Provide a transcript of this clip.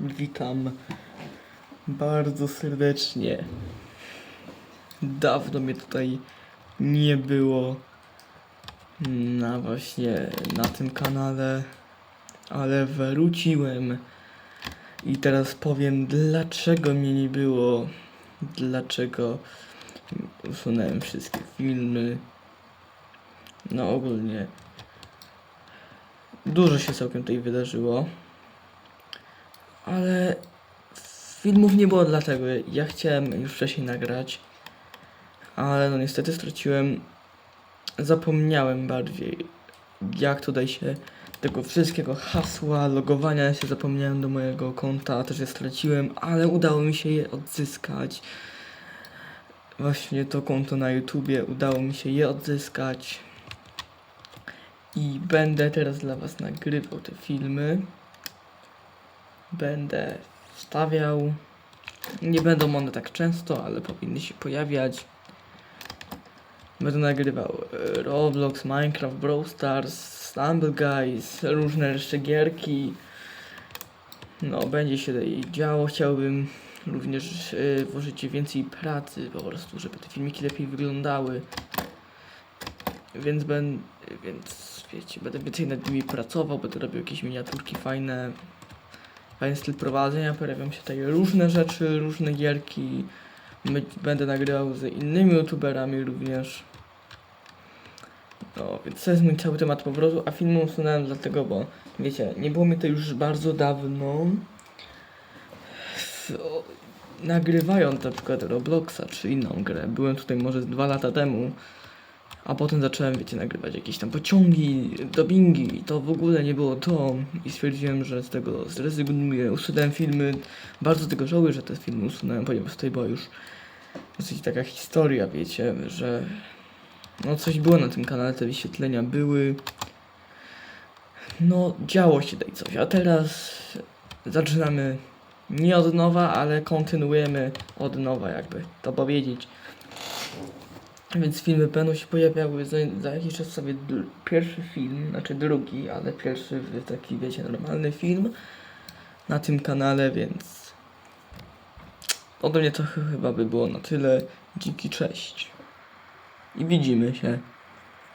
Witam bardzo serdecznie. Dawno mnie tutaj nie było na właśnie na tym kanale, ale wróciłem i teraz powiem dlaczego mnie nie było, dlaczego usunąłem wszystkie filmy. No ogólnie dużo się całkiem tutaj wydarzyło. Ale filmów nie było dlatego. Ja chciałem już wcześniej nagrać, ale no niestety straciłem. Zapomniałem bardziej, jak tutaj się tego wszystkiego hasła, logowania się zapomniałem do mojego konta, też je straciłem, ale udało mi się je odzyskać. Właśnie to konto na YouTubie, udało mi się je odzyskać. I będę teraz dla Was nagrywał te filmy będę wstawiał. Nie będą one tak często, ale powinny się pojawiać. Będę nagrywał e, Roblox, Minecraft, Brawl Stars, Stumble Guys, różne jeszcze gierki. No, będzie się działo. Chciałbym również e, włożyć więcej pracy po prostu, żeby te filmiki lepiej wyglądały. Więc będę, więc wiecie, będę więcej nad nimi pracował, będę robił jakieś miniaturki fajne, fajny styl prowadzenia, pojawią się tutaj różne rzeczy, różne gierki. Będę nagrywał z innymi youtuberami również. No, więc to jest mój cały temat powrotu, a filmu usunąłem dlatego, bo wiecie, nie było mi to już bardzo dawno. W- o, Nagrywając na przykład Robloxa czy inną grę, byłem tutaj może dwa lata temu, a potem zacząłem, wiecie, nagrywać jakieś tam pociągi, dubbingi i to w ogóle nie było to. I stwierdziłem, że z tego zrezygnuję, usunąłem filmy, bardzo tego żałuję, że te filmy usunąłem, ponieważ tutaj była już dosyć taka historia, wiecie, że no coś było na tym kanale, te wyświetlenia były, no działo się tutaj coś, a teraz zaczynamy nie od nowa, ale kontynuujemy od nowa jakby to powiedzieć. Więc filmy będą się pojawiały za, za jakiś czas sobie pierwszy film, znaczy drugi, ale pierwszy taki wiecie normalny film na tym kanale, więc ode mnie to ch- chyba by było na tyle. Dziki cześć. I widzimy się.